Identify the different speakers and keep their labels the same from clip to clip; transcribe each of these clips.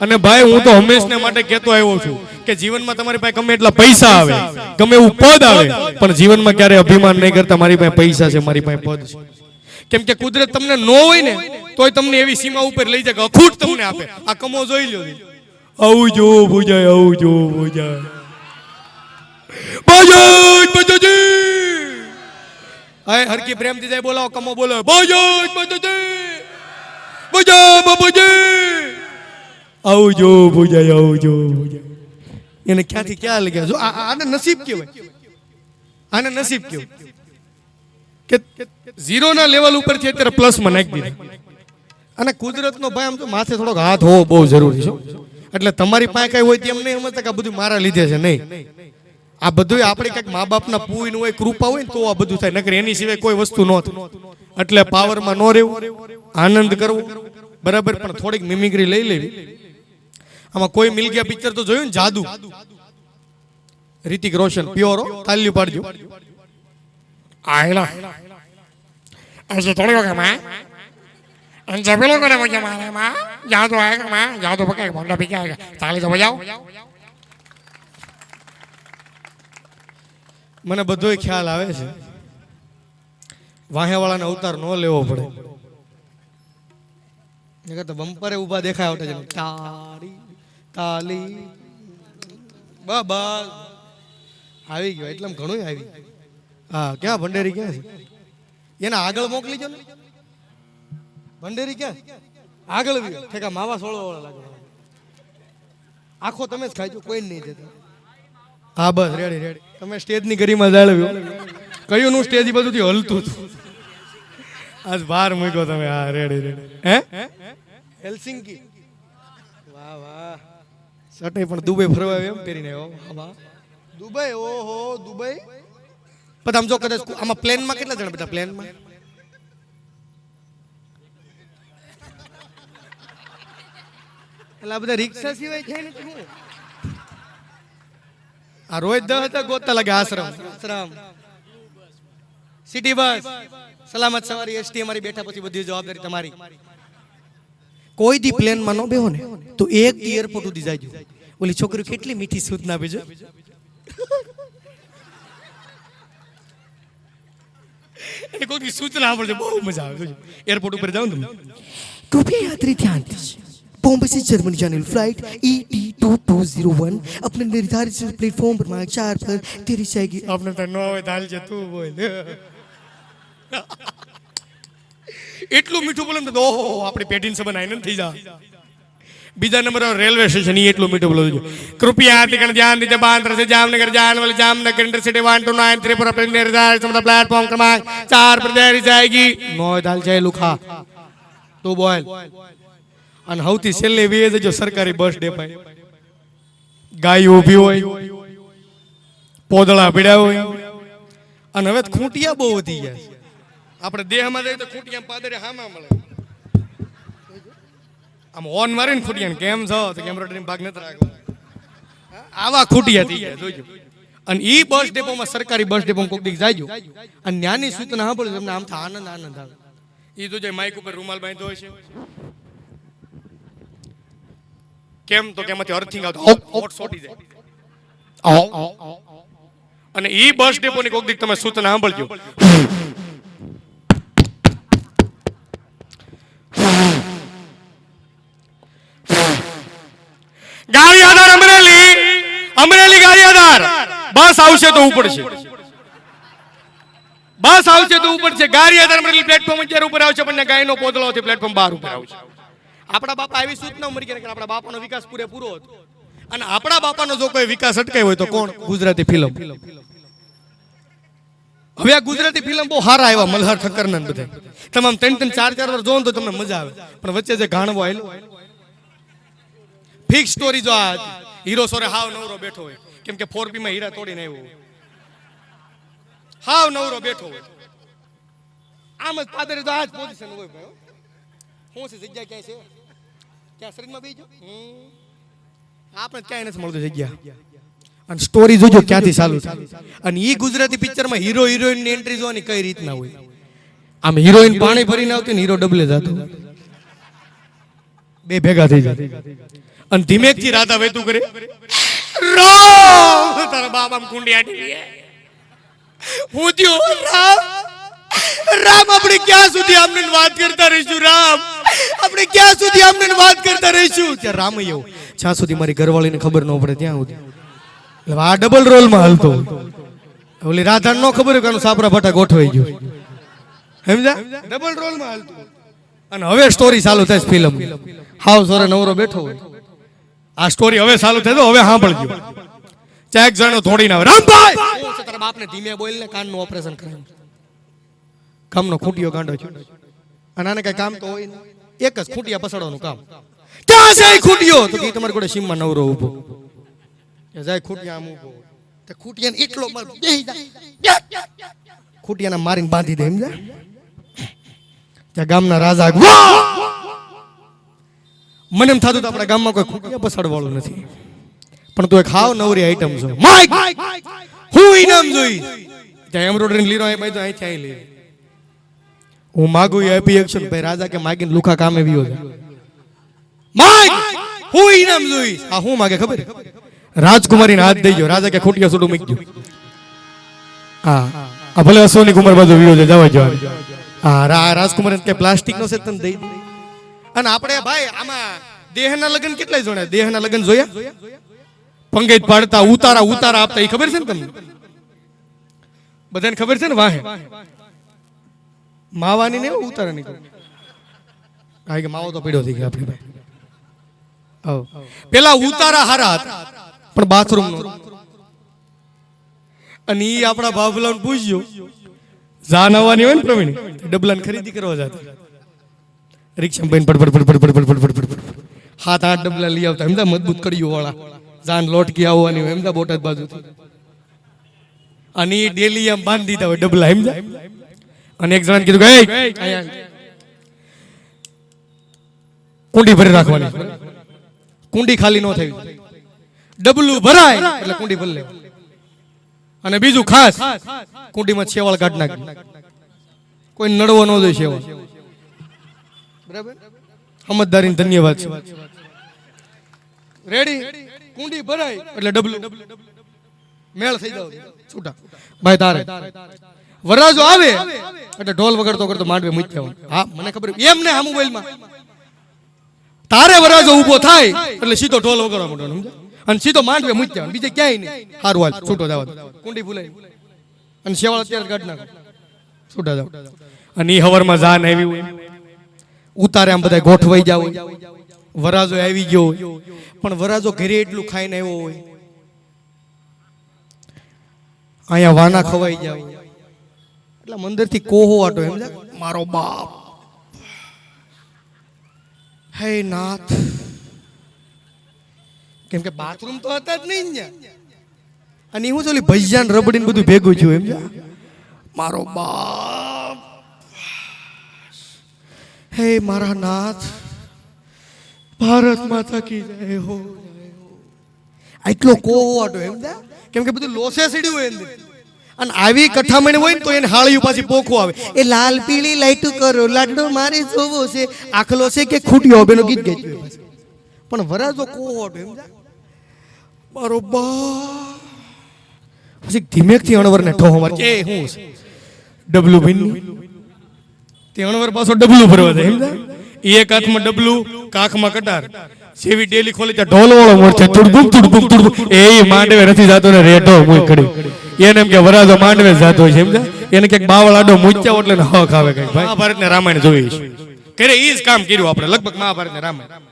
Speaker 1: અને ભાઈ, હું તો હંમેશને માટે કહેતો આવ્યો છું કે જીવનમાં તમારી પાસે ગમે એટલા પૈસા આવે, ગમે એવું પદ આવે, પણ જીવનમાં ક્યારે અભિમાન નહીં કરતા, મારી પાસે પૈસા છે, મારી પાસે પદ છે. કેમ કે કુદરત તમને ન હોય ને, તોય તમને એવી સીમા ઉપર લઈ જાય કે અખૂટ તમને આપે. આ કમો જોઈ લો આવું જો ભૂજાય આવું જો ભૂજાય બજાજ બજાજી હાય, હરકી પ્રેમથી જાય, બોલાવો, કમો બોલો બજાજ બજાજી બજા બાબુજી આવજો ભુજાય આવજો. એને ક્યાંથી ક્યાં લઈ જો આને નસીબ કહેવાય. આને નસીબ કહેવાય. કે ઝીરો ના લેવલ ઉપર છે અત્યારે પ્લસમાં નાખી દીધું. અને કુદરતનો ભાઈ, આમ તો માથે થોડોક હાથ હોવો બહુ જરૂરી છે. એટલે તમારી પાસે કઈ હોય તેમ નહીં સમજતા કે આ બધું મારા લીધે છે નહીં. આ બધું આપણે કંઈક મા બાપના પૂન હોય, કૃપા હોય ને તો આ બધું થાય. નકર એની સિવાય કોઈ વસ્તુ ન એટલે પાવરમાં ન રહેવું. આનંદ કરવો. બરાબર, પણ થોડીક મિમિક્રી લઈ લેવી. આમાં કોઈ મિલ ગયા પિક્ચર તો જોયું ને? જાદુ. રિતિક રોશન પ્યોર તાલ્યું પાડજો.
Speaker 2: આયલા. આજે મજા મારે
Speaker 1: મને બધોય ખ્યાલ આવે છે. વાહેવાળાનો અવતાર ન લેવો પડે. તો બમ્પરે ઊભા દેખાય આવતા તાલી. બાબા. આવી ગયો એટલે ઘણું આવી ગયું. હા ક્યાં ભંડેરી ક્યાં છે? એને આગળ મોકલી જો ને. ભંડેરી ક્યાં? આગળ બી ઠેકા માવા સોળો વાળો લાગે. આખો તમે જ ખાઈજો કોઈ નહીં જતા હા બસ રેડી રેડી. તમે સ્ટેજની ગરીમાં જાળવ્યો. કયું નું સ્ટેજ બધુંથી હલતું હતું? આજ બહાર મૂક્યો તમે. હા રેડી રેડી. હે? હેલ્સિંકી. વાહ વાહ. સટે પણ દુબઈ ફરવા એમ પહેરીને આવ્યો દુબઈ ઓહો દુબઈ પણ આમ જો કદાચ આમાં પ્લેનમાં કેટલા જણા બધા પ્લેનમાં એટલે આ બધા રિક્ષા સિવાય છે ને શું આ રોજ દસ હતા ગોતા લાગે આશ્રમ આશ્રમ સિટી બસ સલામત સવારી એસટી અમારી બેઠા પછી બધી જવાબદારી તમારી કોઈ દી પ્લેન માં ન બેહો ને તો એક દી એરપોર્ટ સુધી જાયજો ઓલી છોકરી કેટલી મીઠી સૂચના આપે છે એને કોઈ દી સૂચના આપે છે બહુ મજા આવે એરપોર્ટ ઉપર જાવ ને તમે
Speaker 3: कृपया यात्री ध्यान दीजिए बॉम्बे से जर्मनी जाने वाली flight E T two two zero one अपने निर्धारित प्लेटफॉर्म पर मार्ग चार पर तेरी जाएगी
Speaker 1: આપણે તો ન હોય દાલ છે તું બોલ એટલું મીઠું બોલે તો ઓહો આપણી પેઢીની સંબંધ આઈને થઈ જા. બીજા નંબર રેલવે સ્ટેશન એટલું મીઠું બોલું છું. કૃપયા તિકણ ધ્યાન દીજે બાંદ્ર છે, Jamnagar, જાનવલ, Jamnagar intercity one two nine three પર અપલિંગ નિર્ધારિત સમતા પ્લેટફોર્મ ક્રમાંક ચાર પર તૈયારી જાયગી નો દાલ જાય લુખા. તો બોલ. અને સૌથી છેલ્લે વેજ જો સરકારી બસ ડે પાય ગાય ઊભી હોય, પોદળા ભીડા હોય. અને હવે ખૂંટિયા બહુ વધી ગયા આપણે દેહમાં જઈએ તો ખૂટિયા પાદરે હામાં મળે. આમ ઓન મારીને ખૂટિયા કેમ છો? તો કેમ ભાગ નથી રાખવો. આવા ખૂટિયા થઈ ગયા જોજો અને ઈ બસ ડેપોમાં સરકારી બસ ડેપોમાં કોક દીક જાયજો અને ન્યાની સૂચના સાંભળો તમને આમ થા આનંદ આનંદ આવે. ઈ તો જે માઇક ઉપર રૂમાલ બાંધ્યો હોય છે. કેમ? તો કે એમાંથી અર્થિંગ આવતો. સોટી જાય અને ઈ બસ ડેપોની કોક દીક તમે સૂચના સાંભળજો. ગાડી આધાર અમરેલી. અમરેલી ગાડી આધાર. બસ આવશે તો ઉપડશે બસ આવશે તો ઉપડશે ગાડી આધાર અમરેલી પ્લેટફોર્મ અત્યારે ઉપર આવશે, પણ ગાયનો પોદળો થી પ્લેટફોર્મ બહાર ઉપર આવશે. આપણા બાપા આવી સૂચના ઉમરી કે આપણા બાપાનો વિકાસ પૂરેપૂરો હતો. અને આપણા બાપાનો જો કોઈ વિકાસ અટકાયો હોય તો કોણ? ગુજરાતી ફિલ્મ હવે આ ગુજરાતી ફિલ્મ બહુ સારા આવ્યા મલ્હાર ઠક્કરના બધા. તમામ ત્રણ ત્રણ ચાર ચાર વાર જોવો તો તમને મજા આવે. પણ વચ્ચે જે ગાણવો આવેલો ફિક્સ સ્ટોરી જો આ હીરો સોરે હાવ નવરો બેઠો હોય. કેમ કે ફોરમાં હીરા તોડીને આવ્યો. હાવ નવરો બેઠો હોય. આમ જ પાદરે તો આ જ પોઝિશન હોય ભાઈ, હો. છે, જગ્યા ક્યાંય છે? ક્યાં શરીરમાં બેસી જાઓ? આપણે ક્યાંય નથી મળતું જગ્યા. અને સ્ટોરી જોજો ક્યાંથી ચાલુ અને એ ગુજરાતી પિક્ચરમાં હીરો હિરોઈનની એન્ટ્રી જોવાની કઈ રીતના હોય? આમ હિરોઈન પાણી ભરીને આવતી ને હીરો ડબલે જતો બે ભેગા થઈ જાય. અને ધીમેકથી રાધા વેતું કરે. રામ!
Speaker 2: તારા બાબા કુંડિયા કુંડી આટી
Speaker 1: હું થયો રામ! રામ આપણે ક્યાં સુધી આમને વાત કરતા રહીશું રામ? આપણે ક્યાં સુધી આમને વાત કરતા રહીશું? ત્યાં રામ એવું જ્યાં સુધી મારી ઘરવાળીને ખબર ન પડે ત્યાં સુધી. આ ડબલ રોલમાં હાલતો. ઓલી રાધા નો ખબર હોય કે આનું સાપરા ફટા ગોઠવાઈ ગયો. સમજા ડબલ રોલમાં હાલતો. અને હવે સ્ટોરી ચાલુ થાય ફિલ્મ હાવ સોરે નવરો બેઠો હોય. આ સ્ટોરી હવે ચાલુ થાય તો હવે સાંભળજો. ચાક જણો થોડી ના રામભાઈ! તારા બાપને ધીમે બોલને કાનનું ઓપરેશન કરાવ્યું કામનો ખૂટિયો ગાંડો છે. અને આને કઈ કામ તો હોય એક જ ખૂટિયા પસડવાનું કામ. ક્યાં જાય ખૂટિયો. તો કે તમારી કોડે સીમમાં નવરો ઊભો. જાય ખૂટિયા આમ ઊભો તે ખૂટિયાને એટલો માર બેહી જાય. ખૂટિયાને મારીને બાંધી દે સમજા ગામના રાજા મને એમ થતું આપણા ગામમાં કોઈ ખૂટિયા પસાડ વાળું નથી. પણ તું એક હાવ નવરી આઈટમ છો હું ઇનામ જોઈ. ત્યાં એમ્બ્રોઇડરી લીરો એ ભાઈ તો અહીંથી આવી લે. હું માગું એ આપી એક્શન ભાઈ રાજા કે માગીને લુખા કામે વિયો છે. માઈક! હું ઇનામ જોઈ. આ હું માગે, ખબર રાજકુમારીને હાથ દઈ ગયો. રાજા કે ખૂટિયા સુડું મૂકી હા, આ ભલે અશોની કુમાર બાજુ વિયો છે, જવા જવા રા રાજકુમારી કે પ્લાસ્ટિક નો છે તને દઈ દે. અને આપણે ભાઈ, આમાં દેહના લગ્ન કેટલા જોડ્યા? દેહના લગ્ન જોયા? પંગેજ પાડતા, ઉતારા ઉતારા આપતા એ ખબર છે ને તમને? બધાને ખબર છે ને વાહે? માવાની ને ઉતારાની ખબર. કારણ કે માવો તો પીડ્યો થઈ ગયો આપણે પેલા ઉતારા હારા હતા, પણ બાથરૂમ નો અને ઈ આપણા બાબલાને પૂછ્યો જાન આવવાની હોય ને પ્રવીણ? ડબલાની ખરીદી કરવા જતા. રિક્ષા બહેન પડ પડ પડ પડ પડ પડ પડ પડ હાથ આઠ ડબલા લઈ આવતા. એમદા મજબૂત કડીઓ વાળા જાન લોટકી આવવાની હોય એમદા બોટાદ બાજુ અને એ ડેલી આમ બાંધી દીધા હોય ડબલા એમદા અને એક જણાને કીધું કે. કુંડી ભરી રાખવાની. કુંડી ખાલી ન થઈ. ડબલું ભરાય એટલે કુંડી ભરી લેવાની. અને બીજું ખાસ, કુંડીમાં છેવાળ કાઢ નાખી. કોઈ નડવો ન દે છેવાળ. સમજદારી ધન્યવાદ છે. રેડી કુંડી ભરાય, એટલે ડબલું મેળ થઈ જાવ. છૂટા. ભાઈ તારે. વરરાજો આવે, એટલે ઢોલ વગડતો કરતો માંડવે મૂકી હા, મને ખબર એમ ને આ મોબાઈલમાં. તારે વરરાજો ઊભો થાય, એટલે સીધો ઢોલ વગાડવા માંડવાનું, સમજ્યા? અને સીધો માંડવે મૂકી જવાનું બીજે ક્યાંય નહીં. સારું હાલ છૂટો જવા કુંડી ભૂલાઈ. અને શેવાળ અત્યારે કાઢ નાખો છૂટા જાવ અને ઈ હવારમાં જાન આવી હોય. ઉતારે આમ બધા ગોઠવાઈ જાવ વરાજો આવી ગયો હોય. પણ વરાજો ઘરે એટલું ખાઈને આવ્યો હોય. અહીંયા વાના ખવાઈ જાવ એટલે મંદિરથી કોહો આટો એમ. મારો બાપ. હે નાથ. કેમ કે બાથરૂમ તો હતા જ નહીં ને અને હું ચોલી ભૈયાન રબડીને બધું ભેગું છું એમ મારો બાપ. હે મારા નાથ ભારત માતા કી જય હો. આટલો કોહો વાટો એમ. કેમ કે બધું લોસે સીડ્યું હોય અને આવી કઠામણી હોય ને તો એને હાળિયું પાછી પોખો આવે. એ લાલ પીળી લાઈટું કરો લાડો મારે જોવો છે. આખલો છે કે ખૂટ્યો બેનો ગીત પાછું. પણ વરાજો કોટ બરોબર. પછી ધીમેકથી અણવરને ઠોહો મારે. કે હું ડબલું ભીનું તે અણવર પાછો ડબલું ભરવા જાય સમજા એક હાથમાં ડબલું, કાખમાં કટાર. જેવી ડેલી ખોલી ત્યાં ઢોલ વાળો મોરચે તુડબુક તુડબુક તુડબુક. એ માંડવે નથી જાતો ને રેઢો મુઈ કડી એને એમ કે વરાજો માંડવે જાતો હોય છે સમજા એને ક્યાંક બાવળ આડો મૂચ્યા એટલે હક આવે કઈ મહાભારત ને રામાયણ જોઈ કરે એ જ કામ કર્યું આપણે, લગભગ મહાભારત ને રામાયણ.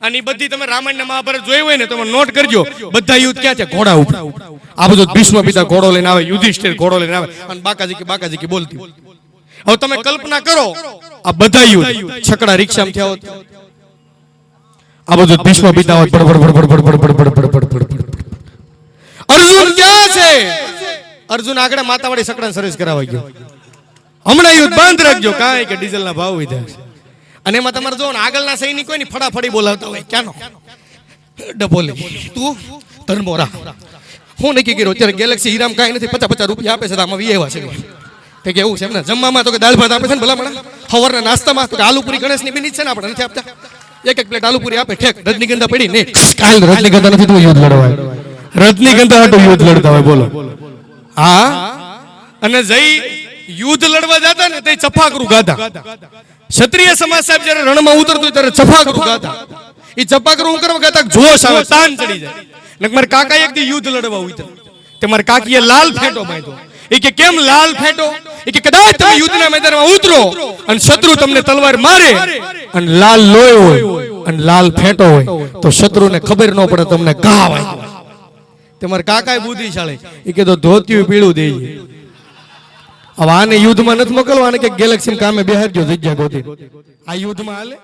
Speaker 1: અને એ બધી તમે રામાયણ ને મહાભારત જોયું હોય ને તમે નોટ કરજો બધા યુદ્ધ ક્યાં છે ઘોડા ઉપર આ બધું ભીષ્મ પિતા ઘોડો લઈને આવે યુધિષ્ઠિર ઘોડો લઈને આવે અને બાકાજી કે બાકાજી કે બોલતી હવે તમે કલ્પના કરો આ બધા યુદ્ધ છકડા રિક્ષામાં થયા હોત આ બધું ભીષ્મ પિતા હોત પડ પડ પડ પડ પડ પડ પડ પડ પડ પડ. અર્જુન ક્યાં છે અર્જુન આગળ માતાવાડી સકડા સર્વિસ કરાવવા ગયો હમણાં યુદ્ધ બંધ રાખજો કાંઈ કે ડીઝલના ભાવ વિધા છે અને એમાં તમારે જો આગળના સૈનિકો ની ફટાફડી બોલાવતા હોય. ક્યાંનો? ડબોલી તું તનમોરા હું નક્કી કર્યો અત્યારે ગેલેક્સી હીરામ કાંઈ નથી પચાસ પચાસ રૂપિયા આપે છે તો આમાં વી આવ્યા છે. તે કે એવું છે એમને જમવામાં તો કે દાળ ભાત આપે છે ને ભલા મને સવારના નાસ્તામાં તો કે આલુપુરી ગણેશની બની છે ને આપણે નથી આપતા. એક એક પ્લેટ આલુપુરી આપે ઠેક રજનીગંધા પડી ને.
Speaker 4: કાલ રજનીગંધા નથી તું યુદ્ધ લડવાય રજનીગંધા હાટુ યુદ્ધ લડતા હોય બોલો.
Speaker 1: હા? અને જઈ યુદ્ધ લડવા જતા ને તે ચફાકરું ગાતા ક્ષત્રિય સમાજ સાહેબ જયારે રણમાં ઉતરતો ત્યારે ચફાકરું ગાતા એ ચફાકરું કરવા ગાતા જોશ આવે, તાન ચડી જાય. ને મારા કાકા એક યુદ્ધ લડવા ઉતર તે મારા કાકીએ લાલ ફેંટો બાંધ્યો. એ કે કેમ લાલ ફેંટો? એ કે કદાચ તમે યુદ્ધના મેદાનમાં ઉતરો અને શત્રુ તમને તલવાર મારે
Speaker 4: અને લાલ લોય હોય અને લાલ ફેંટો હોય તો શત્રુને ખબર ન પડે તમને ઘા વાગ્યો.
Speaker 1: તમારા કાકા બુદ્ધિશાળી. એ કીધું ધોતિયું પીળું દેજે
Speaker 4: હવે આને યુદ્ધમાં નથી મોકલવાને કે ગેલેક્સી કામે બેહારજો જગ્યા ગોતી.
Speaker 1: આ યુદ્ધમાં હાલે?